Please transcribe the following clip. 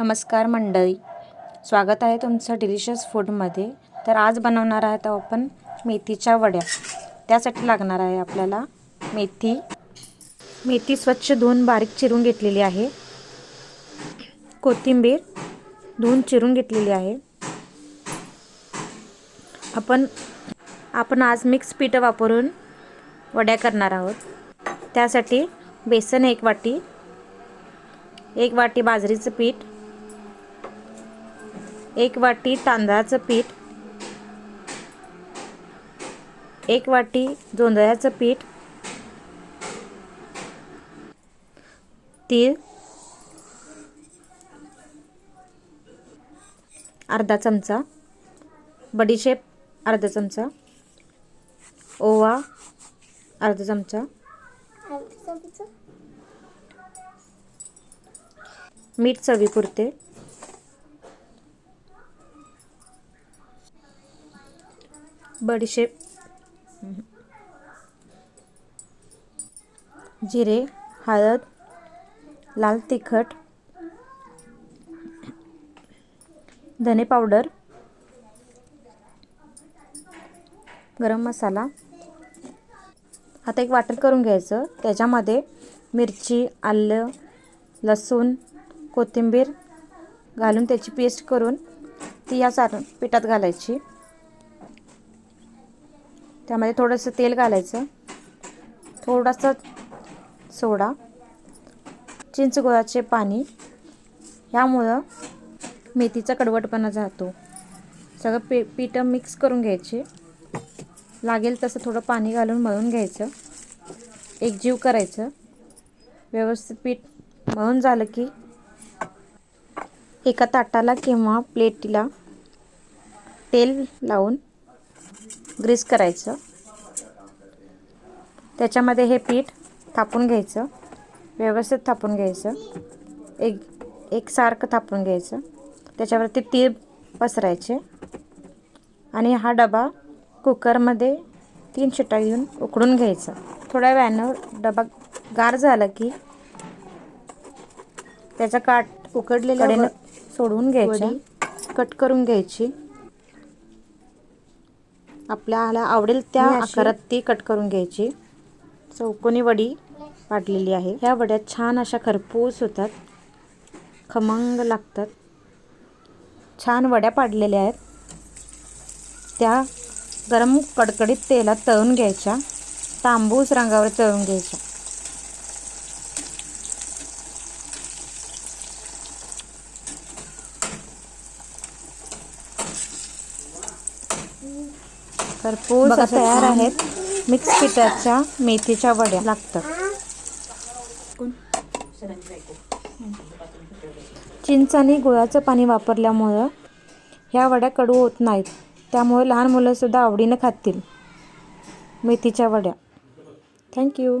नमस्कार मंडळी. स्वागत आहे तुमचं डिलिशियस फूडमध्ये तर आज बनवणार आहोत आपण मेथीच्या वड्या. त्यासाठी लागणार आहे आपल्याला मेथी. मेथी स्वच्छ धुवून बारीक चिरून घेतलेली आहे. कोथिंबीर धुवून चिरून घेतलेली आहे. आपण आपण आज मिक्स पिठं वापरून वड्या करणार आहोत. त्यासाठी बेसन एक वाटी एक वाटी बाजरीचं पीठ एक वाटी तांदळाचं पीठ एक वाटी जोंधळ्याचं पीठ तीळ अर्धा चमचा बडीशेप अर्धा चमचा ओवा अर्धा चमचा मीठ चवीपुरते बडीशेप. जिरे हळद लाल तिखट धने पावडर गरम मसाला. आता एक वाटण करून घ्यायचं. त्याच्यामध्ये मिरची आलं लसूण कोथिंबीर घालून त्याची पेस्ट करून ती या सार पिठात घालायची. त्यामध्ये थोडंसं तेल घालायचं. थोडासा सोडा. चिंचगुळाचे पाणी. ह्यामुळं मेथीचा कडवटपणा जातो. सगळं पी पीठं मिक्स करून घ्यायचे. लागेल तसं थोडं पाणी घालून मळून घ्यायचं. एकजीव करायचं. व्यवस्थित पीठ मळून झालं की एका ताटाला किंवा प्लेटीला तेल लावून ग्रीस करायचं. त्याच्यामध्ये हे पीठ थापून घ्यायचं. व्यवस्थित थापून घ्यायचं. एक एकसारखं थापून घ्यायचं. त्याच्यावरती तीळ पसरायचे. आणि हा डबा कुकरमध्ये तीन शिट्ट्या घेऊन उकडून घ्यायचं. थोड्या वेळानं डबा गार झाला की त्याचा काट उकडलेल्या सोडवून घ्यायची. कट करून घ्यायची. आपल्याला आवडेल त्या आकारात ती कट करून घ्यायची. चौकोनी वडी पाडलेली आहे. ह्या वड्या छान अशा खरपूस होतात. खमंग लागतात. छान वड्या पाडलेल्या आहेत. त्या गरम कडकडीत तेलात तळून घ्यायच्या. तांबूस रंगावर तळून घ्यायच्या. खरपूस तयार आहेत. मिक्स पिठाच्या मेथीच्या वड्या. लागतात. चिंच आणि गुळाचं पाणी वापरल्यामुळं ह्या वड्या कडू होत नाहीत. त्यामुळे लहान मुलंसुद्धा आवडीनं खातील मेथीच्या वड्या. थँक्यू